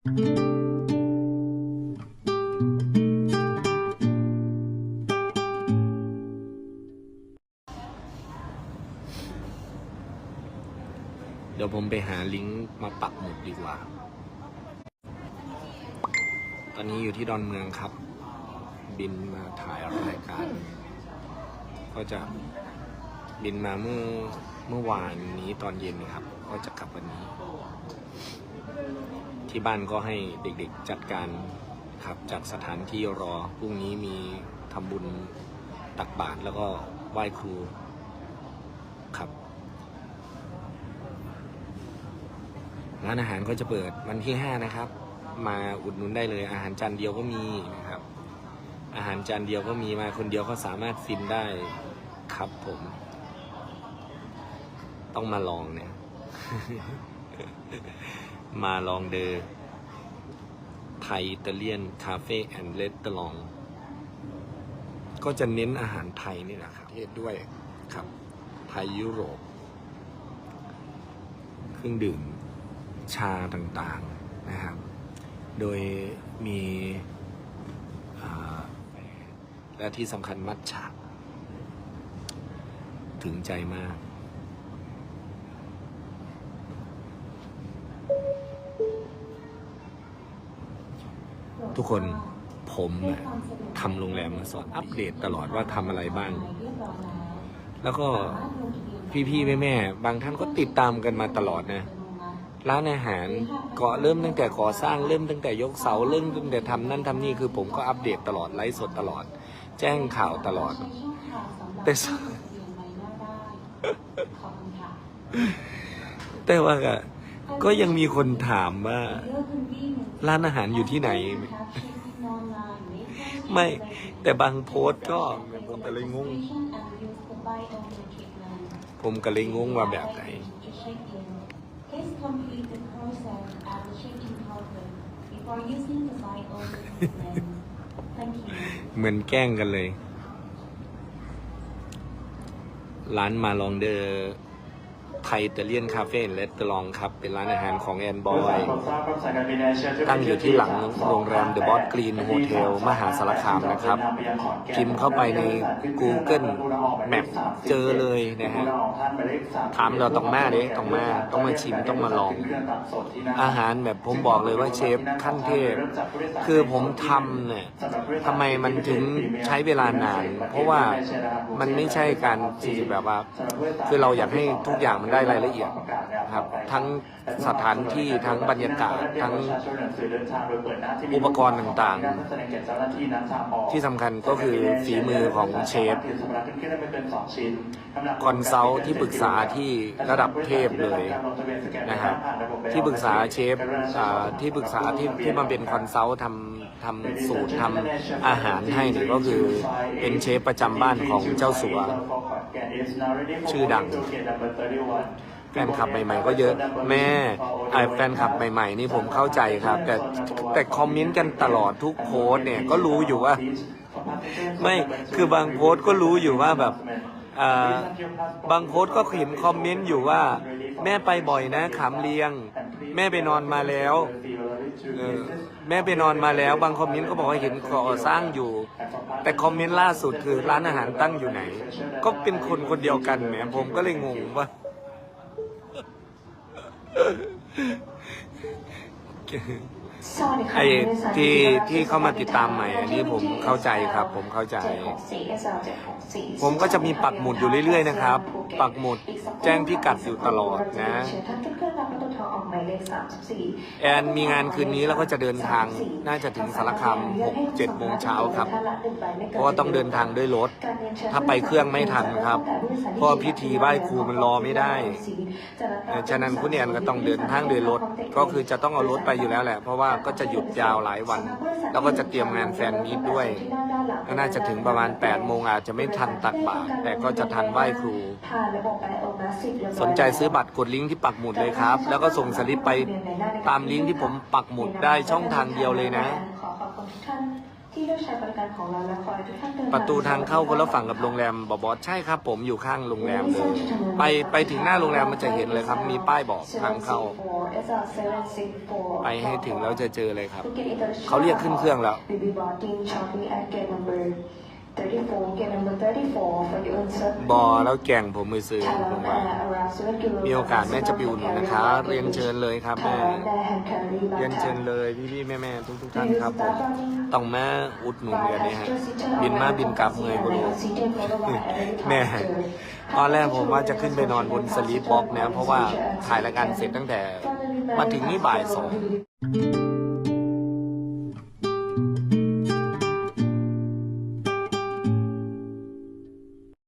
เดี๋ยวผมไปหาลิงก์มาปักหมุดดีกว่า ตอนนี้อยู่ที่ดอนเมืองครับ บินมาถ่ายรายการ ก็จะบินมาเมื่อเมื่อวานนี้ตอนเย็นครับ ก็จะกลับวันนี้ ที่บ้านก็ให้เด็กๆจัดการครับจากสถานที่รอพรุ่งนี้มีทำบุญตักบาตรแล้วก็ไหว้ครูครับร้านอาหารก็จะเปิดวันที่ห้านะครับ มาอุดหนุนได้เลย อาหารจานเดียวก็มีนะครับ อาหารจานเดียวก็มีมาคนเดียวก็สามารถฟินได้ครับผม ต้องมาลองเนี่ย มาลองเดอไทยอิตาเลียนคาเฟ่แอนด์เลสตลอง ก็จะเน้นอาหารไทยนี่แหละครับประเทศด้วยครับ ไทยยุโรป เครื่องดื่มชาต่างๆนะครับ โดยมีอ่าและที่สำคัญมัทฉะถึงใจมาก ทุกคนผมทำโรงแรมมาสอนอัปเดตตลอดว่าทำอะไรบ้าง แล้วก็พี่ๆแม่ๆบางท่านก็ติดตามกันมาตลอดนะร้านอาหารก็เริ่มตั้งแต่ก่อสร้างเริ่มตั้งแต่ยกเสาเริ่มตั้งแต่ทำนั่นทำนี่คือผมก็อัปเดตตลอดไลฟ์สดตลอด แจ้งข่าวตลอด แต่แต่ว่าก็ยังมีคนถามว่า ร้านอาหารอยู่ที่ไหน ไม่แต่บางโพสก็ผมก็เลยงง ผมก็เลยงงว่าแบบไหน เหมือนแกล้งกันเลย ร้านมาลองเดอร์ ไทยอิตเลียนคาเฟ่เลสตลองครับ เป็นร้านอาหารของแอนบอย ตั้งอยู่ที่หลังโรงแรม The Boss Green Hotel มหาสารคามนะครับ พิมพ์เข้าไปใน Google Map เจอเลยนะฮะถามเราต้องมาเด้ต้องมาต้องมาชิมต้องมาลอง อาหารแบบผมบอกเลยว่าเชฟขั้นเทพ คือผมทำเนี่ยทำไมมันถึงใช้เวลานาน เพราะว่ามันไม่ใช่การที่แบบว่า คือเราอยากให้ทุกอย่างมันได้รายละเอียดครับทั้งสถานที่ทั้งบรรยากาศทั้งอุปกรณ์ต่างๆ ที่สำคัญก็คือฝีมือของเชฟคอนซัลที่ปรึกษาที่ระดับเทพเลยนะครับที่ปรึกษาเชฟที่ปรึกษาที่ที่มาเป็นคอนซัลท์ทำทำสูตรทำอาหารให้เนี่ยก็คือเป็นเชฟประจำบ้านของเจ้าสัว ชื่อดังแฟนคลับใหม่ๆก็เยอะแม่ไอ้แฟนคลับใหม่ๆนี่ผมเข้าใจครับ แต่แต่คอมเมนต์กันตลอดทุกโพสเนี่ยก็รู้อยู่ว่า ไม่คือบางโพสก็รู้อยู่ว่าแบบอ่าบางโพสก็เห็นคอมเมนต์อยู่ว่า แม่ไปบ่อยนะขามเลียง แม่ไปนอนมาแล้ว เออแม่ไปนอนมาแล้ว บางคอมเมนต์ก็บอกว่าเห็นก่อสร้างอยู่ แต่คอมเมนต์ล่าสุดคือร้านอาหารตั้งอยู่ไหน ก็เป็นคนคนเดียวกันแหมผมก็เลยงงว่า ไอ้ที่ที่เข้ามาติดตามใหม่ อันนี้ผมเข้าใจครับ ผมเข้าใจ ผมก็จะมีปักหมุดอยู่เรื่อยๆนะครับ ปักหมุดแจ้งพิกัดอยู่ตลอดนะ แอนมีงานคืนนี้แล้วก็จะเดินทางน่าจะถึงสารคาม6 7โมงเช้าครับ เพราะว่าต้องเดินทางด้วยรถ ถ้าไปเครื่องไม่ทันครับ เพราะว่าพิธีไหว้ครูมันรอไม่ได้เอ่อฉะนั้นคุณแอนก็ต้องเดินทางด้วยรถ ก็คือจะต้องเอารถไปอยู่แล้วแหละ เพราะว่าก็จะหยุดยาวหลายวัน แล้วก็จะเตรียมงานแฟนมีตด้วย ก็น่าจะถึงประมาณ8โมงอาจจะไม่ทันตักบาตรแต่ก็จะทันไหว้ครู สนใจซื้อบัตรกดลิงก์ที่ปักหมุดเลยครับ แล้วก็ส่งสลิปไปตามลิงก์ที่ผมปักหมุดได้ช่องทางเดียวเลยนะ ขอขอบคุณทุกท่านที่เลือกใช้บริการของเราและขอให้ทุกท่านเดินประตูทางเข้าคนละฝั่งกับโรงแรมบอบอสใช่ครับ ผมอยู่ข้างโรงแรมเลยไปไปถึงหน้าโรงแรมมันจะเห็นเลยครับ มีป้ายบอกทางเข้า ไปให้ถึงแล้วจะเจอเลยครับ เขาเรียกขึ้นเครื่องแล้ว We will be boarding shortly at gate number 34 gate number 34 for your own safety. บอแล้วแก่งผมมือซื้อ Thailand ผมว่า Air around 7 kilometers มีโอกาสแม่จะไปอุดหนุนนะคะ เรียนเชิญเลยครับแม่ Thailand Air hand carry เรียนเชิญ backpack. เลยพี่พี่ๆแม่แม่ทุกทุกๆท่านครับผมต้องมาอุดหนุนกันนี่ฮะ บินมาบินกลับเมื่อยบ่รู้แม่ ตอนแรกผมว่าจะขึ้นไปนอนบนสลีปบ็อกซ์นะเพราะว่าถ่ายรายการเสร็จตั้งแต่มาถึงนี่บ่ายสอง Thank